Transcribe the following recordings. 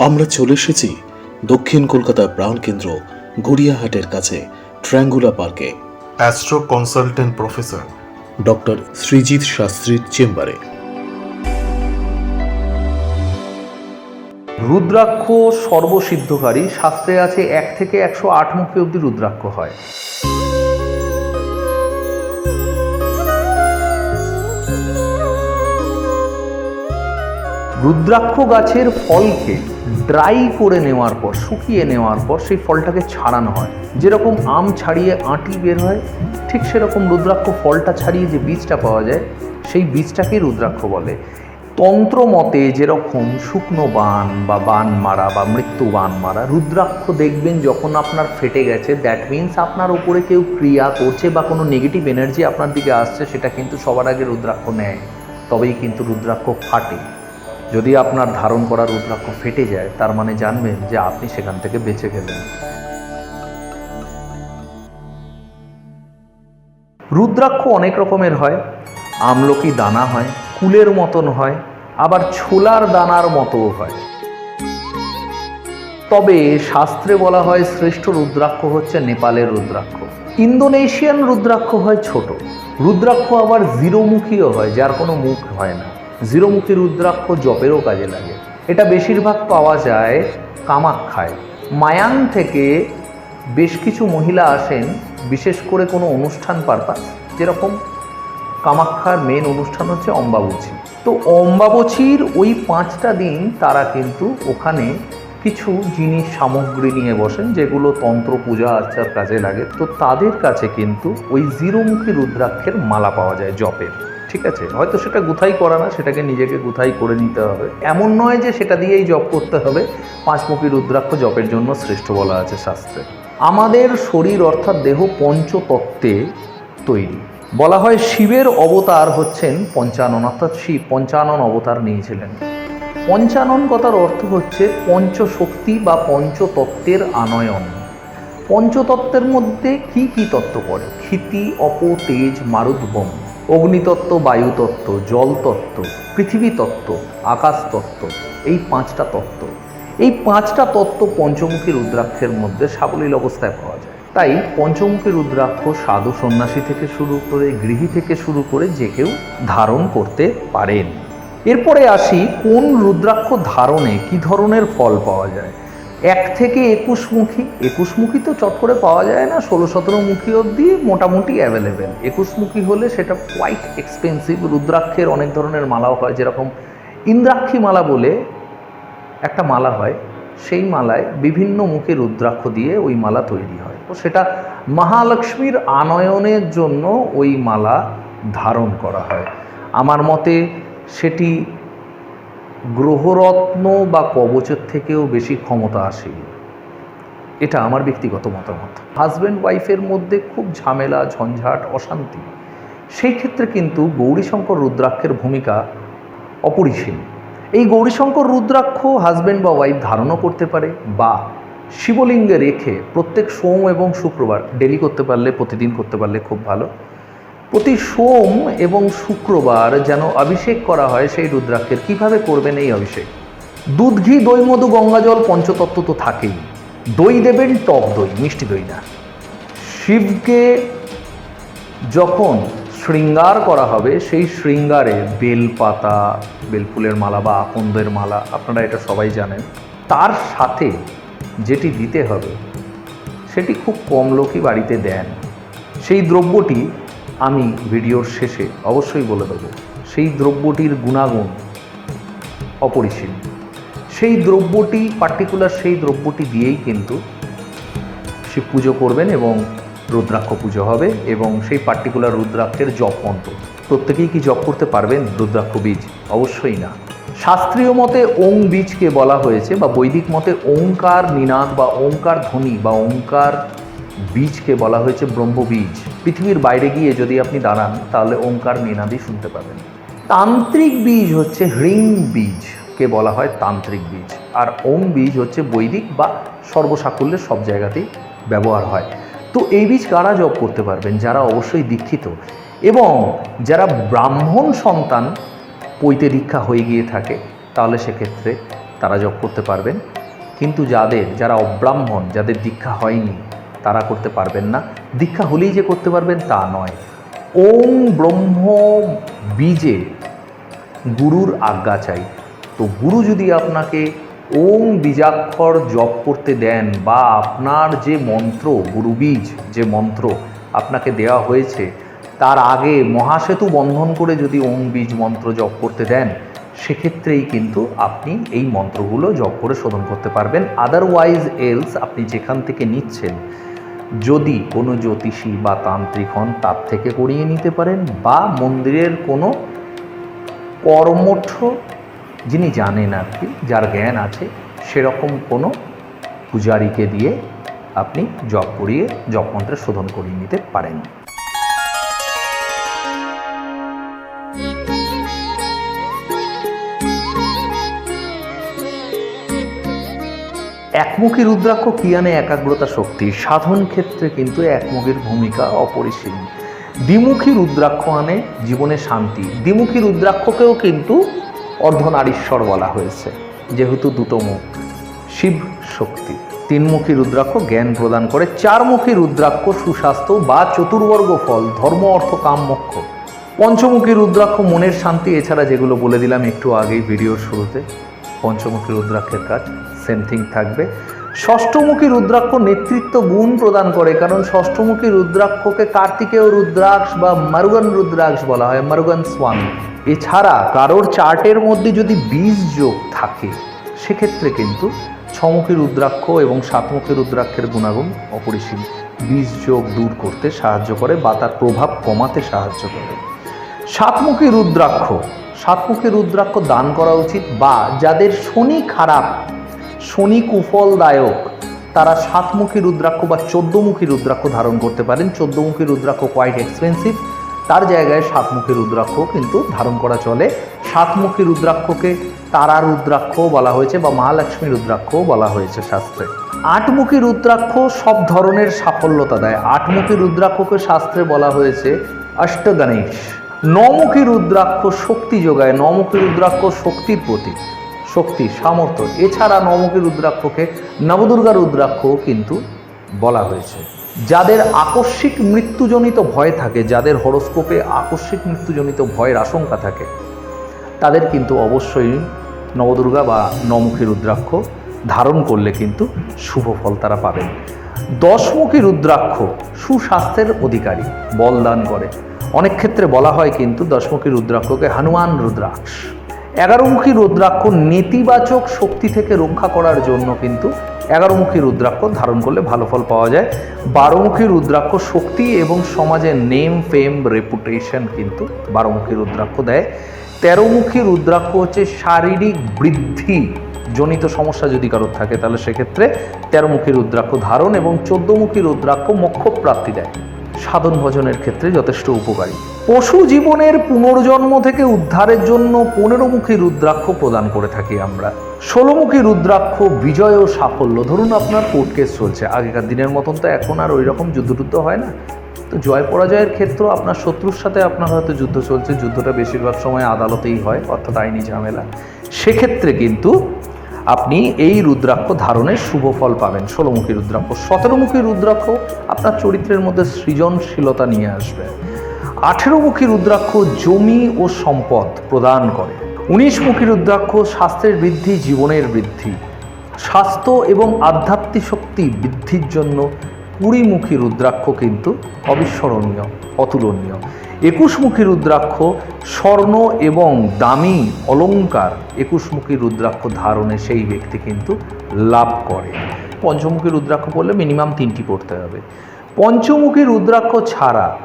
আমরা চলে এসেছি দক্ষিণ কলকাতার প্রাণকেন্দ্র গড়িয়াহাটের কাছে ট্র্যাঙ্গুলা পার্কে। Astro consultant professor doctor Srijit শাস্ত্রীর চেম্বারে। রুদ্রাক্ষ সর্বসিদ্ধকারী শাস্ত্রে আছে এক থেকে একশো আট মুখী অব্দি রুদ্রাক্ষ হয়। রুদ্রাক্ষ গাছের ফলকে ড্রাই করে নেওয়ার পর, শুকিয়ে নেওয়ার পর সেই ফলটাকে ছাড়ানো হয়। যেরকম আম ছাড়িয়ে আঁটি বের হয়, ঠিক সেরকম রুদ্রাক্ষ ফলটা ছাড়িয়ে যে বীজটা পাওয়া যায়, সেই বীজটাকেই রুদ্রাক্ষ বলে। তন্ত্র মতে যেরকম শুকনো বান বা বান মারা বা মৃত্যু বান মারা, রুদ্রাক্ষ দেখবেন যখন আপনার ফেটে গেছে দ্যাট মিন্স আপনার উপরে কেউ ক্রিয়া করছে বা কোনো নেগেটিভ এনার্জি আপনার দিকে আসছে, সেটা কিন্তু সবার আগে রুদ্রাক্ষ নেয়। তবেই কিন্তু রুদ্রাক্ষ ফাটে। যদি আপনার ধারণ করা রুদ্রাক্ষ ফেটে যায়, তার মানে জানবেন যে আপনি সেখান থেকে বেঁচে গেলেন। রুদ্রাক্ষ অনেক রকমের হয়। আমলকি দানা হয়, কুলের মতন হয়, আবার ছোলার দানার মতোও হয়। তবে শাস্ত্রে বলা হয় শ্রেষ্ঠ রুদ্রাক্ষ হচ্ছে নেপালের রুদ্রাক্ষ। ইন্দোনেশিয়ান রুদ্রাক্ষ হয় ছোট। রুদ্রাক্ষ আবার জিরোমুখীও হয়, যার কোনো মুখ হয় না। জিরোমুখী রুদ্রাক্ষ জপেরও কাজে লাগে। এটা বেশিরভাগ পাওয়া যায় কামাক্ষায় মায়াং থেকে বেশ কিছু মহিলা আসেন, বিশেষ করে কোনো অনুষ্ঠান পারপাস। যেরকম কামাক্ষার মেন অনুষ্ঠান হচ্ছে অম্বাবচী। তো অম্বাবচীর ওই পাঁচটা দিন তারা কিন্তু ওখানে কিছু জিনিস সামগ্রী নিয়ে বসেন, যেগুলো তন্ত্র পূজা আর্চার কাজে লাগে, তো তাদের কাছে কিন্তু ওই জিরোমুখী রুদ্রাক্ষের মালা পাওয়া যায় জপের, ঠিক আছে? হয়তো সেটা গুথাই করা না, সেটাকে নিজেকে গুথাই করে নিতে হবে। এমন নয় যে সেটা দিয়েই জপ করতে হবে, পাঁচমুখী রুদ্রাক্ষ জপের জন্য শ্রেষ্ঠ বলা আছে শাস্ত্রে। আমাদের শরীর অর্থাৎ দেহ পঞ্চতত্ত্বে তৈরি। বলা হয় শিবের অবতার হচ্ছেন পঞ্চানন, অর্থাৎ শিব পঞ্চানন অবতার নিয়েছিলেন। পঞ্চানন কথার অর্থ হচ্ছে পঞ্চশক্তি বা পঞ্চতত্ত্বের আনয়ন। পঞ্চতত্ত্বের মধ্যে কি কি তত্ত্ব পড়ে? ক্ষিতি, অপ, তেজ মারুদ্বম অগ্নিতত্ত্ব, বায়ুতত্ত্ব, জলতত্ত্ব, পৃথিবীতত্ত্ব, আকাশতত্ত্ব, এই পাঁচটা তত্ত্ব। এই পাঁচটা তত্ত্ব পঞ্চমুখী রুদ্রাক্ষের মধ্যে সাবলীল অবস্থায় পাওয়া যায়। তাই পঞ্চমুখী রুদ্রাক্ষ সাধু সন্ন্যাসী থেকে শুরু করে গৃহী থেকে শুরু করে যে কেউ ধারণ করতে পারেন। এরপরে আসি কোন রুদ্রাক্ষ ধারণে কি ধরনের ফল পাওয়া যায়? এক থেকে একুশমুখী একুশমুখী তো চট করে পাওয়া যায় না, ষোলো সতেরো মুখী অবধি মোটামুটি অ্যাভেলেবেল একুশমুখী হলে সেটা কোয়াইট এক্সপেন্সিভ রুদ্রাক্ষের অনেক ধরনের মালাও হয়, যেরকম ইন্দ্রাক্ষী মালা বলে একটা মালা হয়, সেই মালায় বিভিন্ন মুখে রুদ্রাক্ষ দিয়ে ওই মালা তৈরি হয়। তো সেটা মহালক্ষ্মীর আনয়নের জন্য ওই মালা ধারণ করা হয়। আমার মতে সেটি গ্রহরত্ন বা কবচের থেকেও বেশি ক্ষমতা আসে এটা আমার ব্যক্তিগত মতামত। হাজব্যান্ড ওয়াইফের মধ্যে খুব ঝামেলা, ঝঞ্ঝাট, অশান্তি। সেই ক্ষেত্রে কিন্তু গৌরীশঙ্কর রুদ্রাক্ষের ভূমিকা অপরিসীম। এই গৌরীশঙ্কর রুদ্রাক্ষ হাজব্যান্ড বা ওয়াইফ ধারণও করতে পারে বা শিবলিঙ্গে রেখে প্রত্যেক সোম এবং শুক্রবার ডেলি করতে পারলে, প্রতিদিন করতে পারলে খুব ভালো। প্রতি সোম এবং শুক্রবার যেন অভিষেক করা হয় সেই রুদ্রাক্ষের। কীভাবে করবেন এই অভিষেক? দুধ, ঘি, দই, মধু গঙ্গাজল পঞ্চতত্ত্ব তো থাকেই। দই দেবেন, টক দই, মিষ্টি দই না। শিবকে যখন শৃঙ্গার করা হবে, সেই শৃঙ্গারে বেলপাতা, বেলফুলের মালা বা আকন্দের মালা, আপনারা এটা সবাই জানেন, তার সাথে যেটি দিতে হবে, সেটি খুব কম লোকই বাড়িতে দেন। সেই দ্রব্যটি আমি ভিডিওর শেষে অবশ্যই বলে দেবো, সেই দ্রব্যটির গুণাগুণ অপরিসীম। সেই দ্রব্যটি পার্টিকুলার সেই দ্রব্যটি দিয়েই কিন্তু শিব পুজো করবেন এবং রুদ্রাক্ষ পুজো হবে এবং সেই পার্টিকুলার রুদ্রাক্ষের জপ মন্ত্র। প্রত্যেকেই কি জপ করতে পারবেন? রুদ্রাক্ষ বীজ? অবশ্যই না। শাস্ত্রীয় মতে ওং বীজকে বলা হয়েছে বা বৈদিক মতে ওঙ্কার নিনাদ বা ওঙ্কার ধ্বনি বা ওঙ্কার বীজকে বলা হয়েছে ব্রহ্মবীজ। পৃথিবীর বাইরে গিয়ে যদি আপনি দাঁড়ান, তাহলে ওঙ্কার নিনাদই শুনতে পাবেন। তান্ত্রিক বীজ হচ্ছে হৃং বীজকে বলা হয়? তান্ত্রিক বীজ। আর ওম বীজ হচ্ছে বৈদিক বা সর্বসাকুল্যের সব জায়গাতেই ব্যবহার হয়। তো এই বীজ কারা জপ করতে পারবেন? যারা অবশ্যই দীক্ষিত। এবং যারা ব্রাহ্মণ সন্তান, পৈতে দীক্ষা হয়ে গিয়ে থাকে, তাহলে সেক্ষেত্রে তারা জপ করতে পারবেন। কিন্তু যাদের, যারা অব্রাহ্মণ, যাদের দীক্ষা হয়নি তারা করতে পারবেন না। দীক্ষা হলেই যে করতে পারবেন তা নয়। ওম ব্রহ্ম বীজে গুরুর আজ্ঞা চাই। তো গুরু যদি আপনাকে ওম বীজাক্ষর জপ করতে দেন বা আপনার যে মন্ত্র গুরুবীজ যে মন্ত্র আপনাকে দেওয়া হয়েছে, তার আগে মহাসেতু বন্ধন করে যদি ওম বীজ মন্ত্র জপ করতে দেন, সেক্ষেত্রেই কিন্তু আপনি এই মন্ত্রগুলো জপ করে শোধন করতে পারবেন। আদারওয়াইজ এলস আপনি যেখান থেকে নিচ্ছেন যদি কোনো জ্যোতিষী বা তান্ত্রিক হন, তার থেকে করিয়ে নিতে পারেন বা মন্দিরের কোনো কর্মঠ যিনি জানেন আর কি, যার জ্ঞান আছে, সেরকম কোনো পূজারীকে দিয়ে আপনি জপ করিয়ে জপ মন্ত্রে শোধন করিয়ে নিতে পারেন। একমুখী রুদ্রাক্ষ কি আনে একাগ্রতা শক্তি? সাধন ক্ষেত্রে কিন্তু একমুখীর ভূমিকা অপরিসীম। দ্বিমুখী রুদ্রাক্ষ আনে জীবনে শান্তি। দ্বিমুখী রুদ্রাক্ষকেও কিন্তু অর্ধনারীশ্বর বলা হয়েছে, যেহেতু দুটো মুখ, শিব শক্তি। তিনমুখী রুদ্রাক্ষ জ্ঞান প্রদান করে। চারমুখী রুদ্রাক্ষ সুস্বাস্থ্য বা চতুর্বর্গ ফল, ধর্ম, অর্থ, কাম পঞ্চমুখী রুদ্রাক্ষ মনের শান্তি, এছাড়া যেগুলো বলে দিলাম একটু আগেই ভিডিওর শুরুতে, পঞ্চমুখী রুদ্রাক্ষের কাজ। সেম থিং থাকবে। ষষ্ঠমুখী রুদ্রাক্ষ নেতৃত্ব গুণ প্রদান করে, কারণ ষষ্ঠমুখী রুদ্রাক্ষকে কার্তিকেয় রুদ্রাক্ষ বা মারুগান রুদ্রাক্ষ বলা হয়, মারুগান স্বামী। এছাড়া কারোর চার্টের মধ্যে যদি বীজ যোগ থাকে, সেক্ষেত্রে কিন্তু ছমুখী রুদ্রাক্ষ এবং সাতমুখী রুদ্রাক্ষের গুণাগুণ অপরিসীম। বীজ যোগ দূর করতে সাহায্য করে বা তার প্রভাব কমাতে সাহায্য করে। সাতমুখী রুদ্রাক্ষ সাতমুখী রুদ্রাক্ষ দান করা উচিত বা যাদের শনি খারাপ শনি কুফলদায়ক। তারা সাতমুখী রুদ্রাক্ষ বা চোদ্দমুখী রুদ্রাক্ষ ধারণ করতে পারেন। চোদ্দমুখী রুদ্রাক্ষ কোয়াইট এক্সপেন্সিভ তার জায়গায় সাতমুখী রুদ্রাক্ষ কিন্তু ধারণ করা চলে। সাতমুখী রুদ্রাক্ষকে তারা রুদ্রাক্ষ বলা হয়েছে বা মহালক্ষ্মী রুদ্রাক্ষও বলা হয়েছে শাস্ত্রে। আটমুখী রুদ্রাক্ষ সব ধরনের সাফল্যতা দেয়। আটমুখী রুদ্রাক্ষকে শাস্ত্রে বলা হয়েছে অষ্টগণেশ। নমুখী রুদ্রাক্ষ শক্তি যোগায়। নমুখী রুদ্রাক্ষ শক্তির প্রতীক। শক্তি, সামর্থ্য, এছাড়া নমুখী রুদ্রাক্ষকে, নবদুর্গা রুদ্রাক্ষও কিন্তু বলা হয়েছে। যাদের আকস্মিক মৃত্যুজনিত ভয় থাকে, যাদের হরস্কোপে আকস্মিক মৃত্যুজনিত ভয়ের আশঙ্কা থাকে, তাদের কিন্তু অবশ্যই নবদুর্গা বা নমুখী রুদ্রাক্ষ ধারণ করলে কিন্তু শুভ ফল তারা পাবেন। দশমুখী রুদ্রাক্ষ সুস্বাস্থ্যের অধিকারী, বলদান করে। অনেক ক্ষেত্রে বলা হয় কিন্তু দশমুখী রুদ্রাক্ষকে হনুমান রুদ্রাক্ষ। এগারোমুখী রুদ্রাক্ষ নেতিবাচক শক্তি থেকে রক্ষা করার জন্য কিন্তু এগারোমুখী রুদ্রাক্ষ ধারণ করলে ভালো ফল পাওয়া যায়। বারোমুখী রুদ্রাক্ষ শক্তি এবং সমাজের নেম, ফেম, রেপুটেশন কিন্তু বারোমুখী রুদ্রাক্ষ দেয়। তেরোমুখী রুদ্রাক্ষ হচ্ছে শারীরিক বৃদ্ধি। জনিত সমস্যা যদি কারোর থাকে, তাহলে সেক্ষেত্রে তেরোমুখী রুদ্রাক্ষ ধারণ এবং চোদ্দমুখী রুদ্রাক্ষ মোক্ষ প্রাপ্তি দেয়। সাধন ভজনের ক্ষেত্রে যথেষ্ট উপকারী। পশু জীবনের পুনর্জন্ম থেকে উদ্ধারের জন্য পনেরোমুখী রুদ্রাক্ষ প্রদান করে থাকি আমরা। ষোলোমুখী রুদ্রাক্ষ বিজয় ও সাফল্য। ধরুন আপনার কোর্ট কেস চলছে। আগেকার দিনের মতন তো এখন আর ওই রকম যুদ্ধ হয় না। তো জয় পরাজয়ের ক্ষেত্র আপনার শত্রুর সাথে আপনার হয়তো যুদ্ধ চলছে। যুদ্ধটা বেশিরভাগ সময় আদালতেই হয়, অর্থাৎ আইনি ঝামেলা। সেক্ষেত্রে কিন্তু আপনি এই রুদ্রাক্ষ ধারণের শুভ ফল পাবেন। ষোলোমুখী রুদ্রাক্ষ, সতেরোমুখী রুদ্রাক্ষ আপনার চরিত্রের মধ্যে সৃজনশীলতা নিয়ে আসবে। আঠেরোমুখী রুদ্রাক্ষ জমি ও সম্পদ প্রদান করে। উনিশমুখী রুদ্রাক্ষ স্বাস্থ্যের বৃদ্ধি, জীবনের বৃদ্ধি। স্বাস্থ্য এবং আধ্যাত্মিক শক্তি বৃদ্ধির জন্য কুড়িমুখী রুদ্রাক্ষ কিন্তু অবিস্মরণীয়, অতুলনীয়। একুশমুখী রুদ্রাক্ষ স্বর্ণ এবং দামি অলঙ্কার একুশমুখী রুদ্রাক্ষ ধারণে সেই ব্যক্তি কিন্তু লাভ করে। পঞ্চমুখী রুদ্রাক্ষ পড়লে মিনিমাম তিনটি পড়তে হবে। পঞ্চমুখী রুদ্রাক্ষ ছাড়া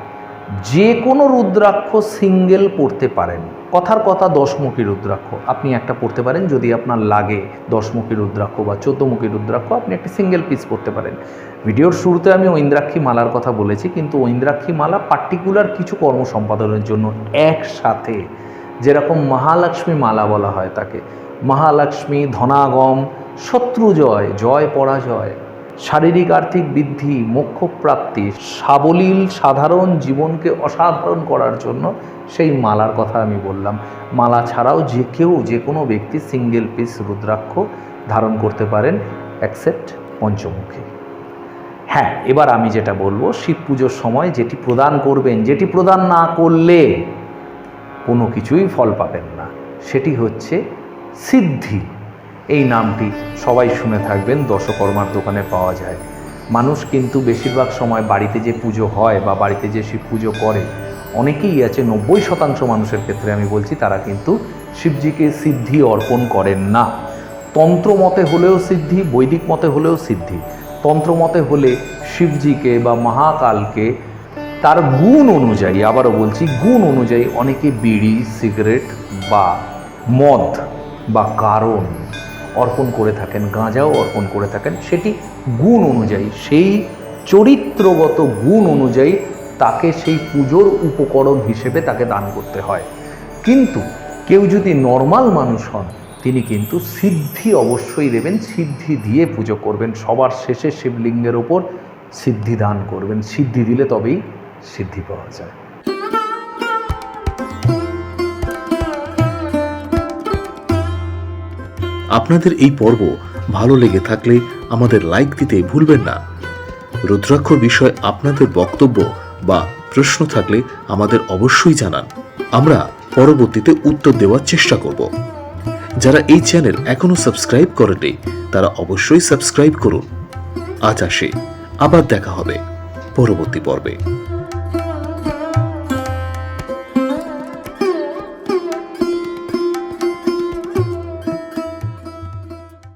যে কোনো রুদ্রাক্ষ সিঙ্গেল পড়তে পারেন। কথার কথা দশমুখী রুদ্রাক্ষ। আপনি একটা পড়তে পারেন, যদি আপনার লাগে দশমুখী রুদ্রাক্ষ বা চোদ্দমুখী রুদ্রাক্ষ, আপনি একটা সিঙ্গেল পিস পড়তে পারেন। ভিডিওর শুরুতে আমি ঐন্দ্রাক্ষী মালার কথা বলেছি, কিন্তু ঐন্দ্রাক্ষী মালা পার্টিকুলার কিছু কর্ম সম্পাদনের জন্য একসাথে, যেরকম মহালক্ষ্মী মালা বলা হয় তাকে। মহালক্ষ্মী, ধনাগম, শত্রু জয় জয় পরাজয়, শারীরিক আর্থিক বৃদ্ধি, মোক্ষ প্রাপ্তি, সাবলীল, সাধারণ জীবনকে অসাধারণ করার জন্য সেই মালার কথা আমি বললাম। মালা ছাড়াও যে কেউ যে কোনো ব্যক্তি সিঙ্গেল পিস রুদ্রাক্ষ ধারণ করতে পারেন অ্যাকসেপ্ট পঞ্চমুখী। হ্যাঁ এবার আমি যেটা বলব, শিব পুজোর সময় যেটি প্রদান করবেন, যেটি প্রদান না করলে কোনো কিছুই ফল পাবেন না। সেটি হচ্ছে সিদ্ধি। এই নামটি সবাই শুনে থাকবেন, দশকর্মার দোকানে পাওয়া যায়। মানুষ কিন্তু বেশিরভাগ সময় বাড়িতে যে পুজো হয় বা বাড়িতে যে শিব পুজো করে অনেকেই আছে, নব্বই শতাংশ মানুষের ক্ষেত্রে আমি বলছি, তারা কিন্তু শিবজিকে সিদ্ধি অর্পণ করেন না। তন্ত্র মতে হলেও সিদ্ধি, বৈদিক মতে হলেও সিদ্ধি। তন্ত্র মতে হলে শিবজিকে বা মহাকালকে তার গুণ অনুযায়ী, আবারও বলছি, গুণ অনুযায়ী অনেকে বিড়ি, সিগারেট বা মদ বা কারণ অর্পণ করে থাকেন, গাঁজাও অর্পণ করে থাকেন। সেটি গুণ অনুযায়ী, সেই চরিত্রগত গুণ অনুযায়ী তাকে সেই পুজোর উপকরণ হিসেবে তাকে দান করতে হয়। কিন্তু কেউ যদি নর্মাল মানুষ হন, তিনি কিন্তু সিদ্ধি অবশ্যই দেবেন, সিদ্ধি দিয়ে পুজো করবেন। সবার শেষে শিবলিঙ্গের ওপর সিদ্ধি দান করবেন। সিদ্ধি দিলে তবেই সিদ্ধি পাওয়া যায়। আপনাদের এই পর্ব ভালো লেগে থাকলে আমাদের লাইক দিতে ভুলবেন না। রুদ্রাক্ষ বিষয়ে আপনাদের বক্তব্য বা প্রশ্ন থাকলে আমাদের অবশ্যই জানান। আমরা পরবর্তীতে উত্তর দেওয়ার চেষ্টা করব। যারা এই চ্যানেল এখনও সাবস্ক্রাইব করেনি তারা অবশ্যই সাবস্ক্রাইব করুন। আজ আসে, আবার দেখা হবে পরবর্তী পর্বে।